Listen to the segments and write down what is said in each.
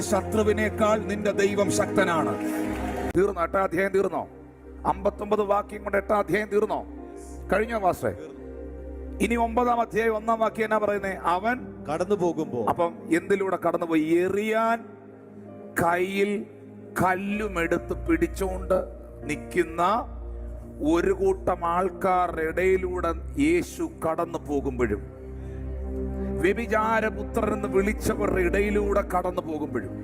ശത്രുവിനേക്കാൾ നിന്റെ ദൈവം ശക്തനാണ്. തീർന്നോ? എട്ടാം അധ്യായം തീർന്നോ? അമ്പത്തൊമ്പത് വാക്യം കൊണ്ട് എട്ടാം അധ്യായം തീർന്നോ? കഴിഞ്ഞോ മാസ്റ്റേ ഇനി ഒമ്പതാം അധ്യായം ഒന്നാം വാക്യം എന്നാ പറയുന്നത് അവൻ കടന്നു പോകുമ്പോ അപ്പം എന്തിലൂടെ കടന്നുപോയി? എറിയാൻ കയ്യിൽ കല്ലുമെടുത്ത് പിടിച്ചുകൊണ്ട് നിൽക്കുന്ന ഒരു കൂട്ടം ആൾക്കാരുടെ ഇടയിലൂടെ യേശു കടന്നു പോകുമ്പോഴും വ്യഭിചാരപുത്രൻ വിളിച്ചവരുടെ ഇടയിലൂടെ കടന്നു പോകുമ്പോഴും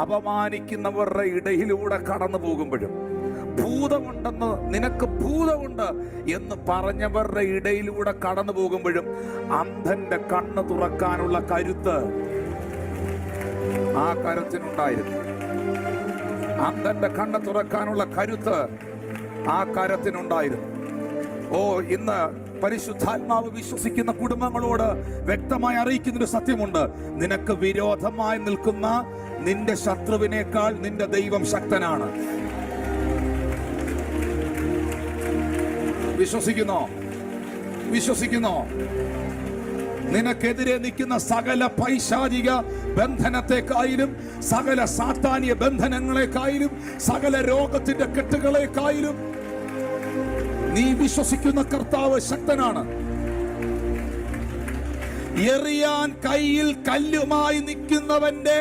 അപമാനിക്കുന്നവരുടെ ഇടയിലൂടെ കടന്നു പോകുമ്പോഴും ഭൂതമുണ്ടെന്ന് നിനക്ക് ഭൂതമുണ്ട് എന്ന് പറഞ്ഞവരുടെ ഇടയിലൂടെ കടന്നു പോകുമ്പോഴും അന്ധന്റെ കണ്ണ് തുറക്കാനുള്ള കരുത്ത് ആ കരത്തിനുണ്ടായിരുന്നു. അന്ധന്റെ കണ്ണ് തുറക്കാനുള്ള കരുത്ത് ആ കരത്തിനുണ്ടായിരുന്നു. ഓ ഇന്ന് പരിശുദ്ധാത്മാവ് വിശ്വസിക്കുന്ന കുടുംബങ്ങളോട് വ്യക്തമായി അറിയിക്കുന്ന ഒരു സത്യമുണ്ട്. നിനക്ക് വിരോധമായി നിൽക്കുന്ന നിന്റെ ശത്രുവിനേക്കാൾ നിന്റെ ദൈവം ശക്തനാണ്. വിശ്വസിക്കുന്നോ? വിശ്വസിക്കുന്നോ? നിനക്കെതിരെ നിൽക്കുന്ന സകല പൈശാചിക ബന്ധനത്തെക്കായാലും സകല സാത്താനിയ ബന്ധനങ്ങളെക്കായാലും സകല രോഗത്തിന്റെ കെട്ടുകളെക്കായാലും നീ വിശ്വസിക്കുന്ന കർത്താവ് ശക്തനാണ് എറിയാൻ കയ്യിൽ കല്ലുമായി നിൽക്കുന്നവന്റെ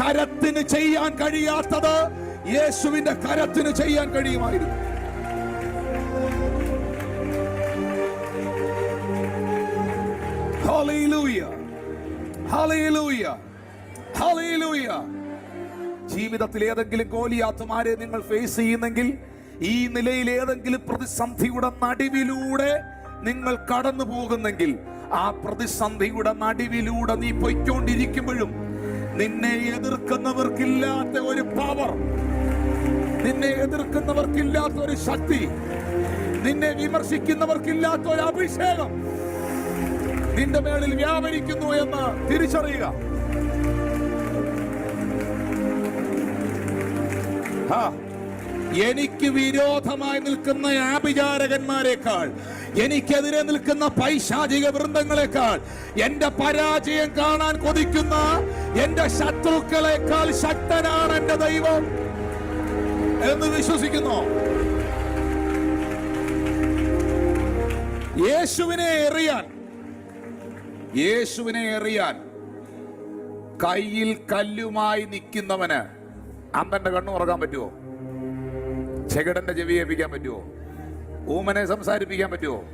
കരത്തിന് ചെയ്യാൻ കഴിയാത്തത് യേശുവിന്റെ കരത്തിന് ചെയ്യാൻ കഴിയുമായിരുന്നു. ജീവിതത്തിൽ ഏതെങ്കിലും ഗോലിയാത്തുമാരെ നിങ്ങൾ ഫേസ് ചെയ്യുന്നെങ്കിൽ ഈ നിലയിൽ ഏതെങ്കിലും പ്രതിസന്ധിയുടെ നടുവിലൂടെ നിങ്ങൾ കടന്നു പോകുന്നെങ്കിൽ ആ പ്രതിസന്ധിയുടെ നടുവിലൂടെ നീ പൊയ്ക്കൊണ്ടിരിക്കുമ്പോഴും നിന്നെ എതിർക്കുന്നവർക്കില്ലാത്ത ഒരു പവർ നിന്നെ എതിർക്കുന്നവർക്കില്ലാത്ത ഒരു ശക്തി നിന്നെ വിമർശിക്കുന്നവർക്കില്ലാത്ത ഒരു അഭിഷേകം നിന്റെ മേളിൽ വ്യാപരിക്കുന്നു എന്ന് തിരിച്ചറിയുക. ആ, എനിക്ക് വിരോധമായി നിൽക്കുന്ന ആഭിചാരകന്മാരെക്കാൾ എനിക്കെതിരെ നിൽക്കുന്ന പൈശാചിക വൃന്ദങ്ങളെക്കാൾ എന്റെ പരാജയം കാണാൻ കൊതിക്കുന്ന എന്റെ ശത്രുക്കളെക്കാൾ ശക്തനാണ് എന്റെ ദൈവം എന്ന് വിശ്വസിക്കുന്നു. യേശുവിനെ എറിയാൻ യേശുവിനെ എറിയാൻ കയ്യിൽ കല്ലുമായി നിൽക്കുന്നവന് അമ്പന്റെ കണ്ണു ഉറങ്ങാൻ പറ്റുമോ? ചെകിടന്റെ ചെവി ഏൽപ്പിക്കാൻ പറ്റുമോ ഊമനെ സംസാരിപ്പിക്കാൻ പറ്റുമോ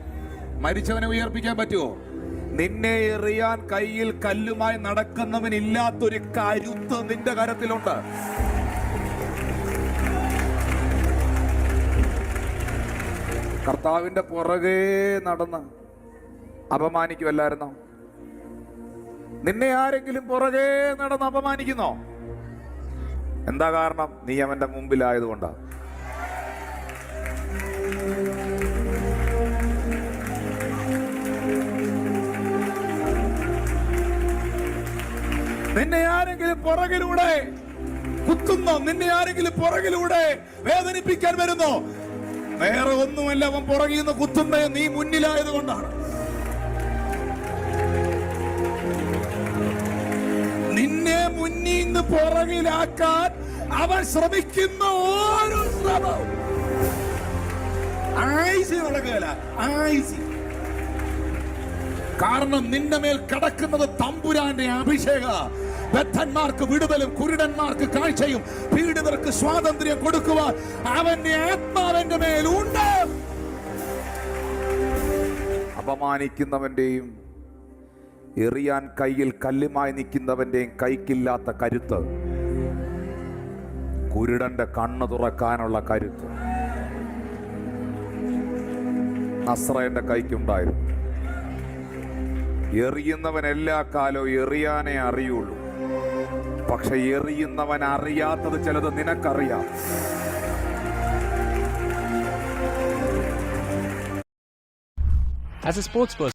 മരിച്ചവനെ ഉയർപ്പിക്കാൻ പറ്റുമോ നിന്നെ എറിയാൻ കയ്യിൽ കല്ലുമായി നടക്കുന്നവനില്ലാത്തൊരു കരുത്ത് നിന്റെ കരത്തിലുണ്ട്. കർത്താവിന്റെ പുറകെ നടന്ന് അപമാനിക്കുമല്ലായിരുന്നോ നിന്നെ ആരെങ്കിലും പുറകെ നടന്ന് അപമാനിക്കുന്നോ? എന്താ കാരണം? നീ അവന്റെ മുമ്പിലായതുകൊണ്ടാ. നിന്നെ ആരെങ്കിലും പുറകിലൂടെ കുത്തുന്നോ? നിന്നെ ആരെങ്കിലും പുറകിലൂടെ വേദനിപ്പിക്കാൻ വരുന്നോ? വേറെ ഒന്നുമല്ല അവൻ പുറകിൽ നിന്ന് കുത്തുന്നേ. നീ മുന്നിലായത് കൊണ്ടാണ് നിന്നെ മുന്നിൽ നിന്ന് പുറകിലാക്കാൻ അവൻ ശ്രമിക്കുന്ന ഓരോ ശ്രമവും. ആയിസി നടക്കുകയല്ല ആയിസി. കാരണം നിന്റെ മേൽ കടക്കുന്നത് തമ്പുരാന്റെ അഭിഷേക ബദ്ധന്മാർക്ക് വിടുതലും കുരുടന്മാർക്ക് കാഴ്ചയും പീഡിതർക്ക് സ്വാതന്ത്ര്യം കൊടുക്കുവാൻ അവന്റെ ആത്മാവന്റെ മേലുണ്ട് അപമാനിക്കുന്നവന്റെയും എറിയാൻ കയ്യിൽ കല്ലുമായി നിൽക്കുന്നവന്റെയും കൈക്കില്ലാത്ത കരുത്ത് കുരുടന്റെ കണ്ണു തുറക്കാനുള്ള കരുത്ത് നസ്രയന്റെ കൈക്കുണ്ടായിരുന്നു. എറിയുന്നവൻ എല്ലാ കാലവും എറിയാനേ അറിയുള്ളൂ. പക്ഷെ എറിയുന്നവൻ അറിയാത്തത് ചിലത് നിനക്കറിയാം. As a sports person,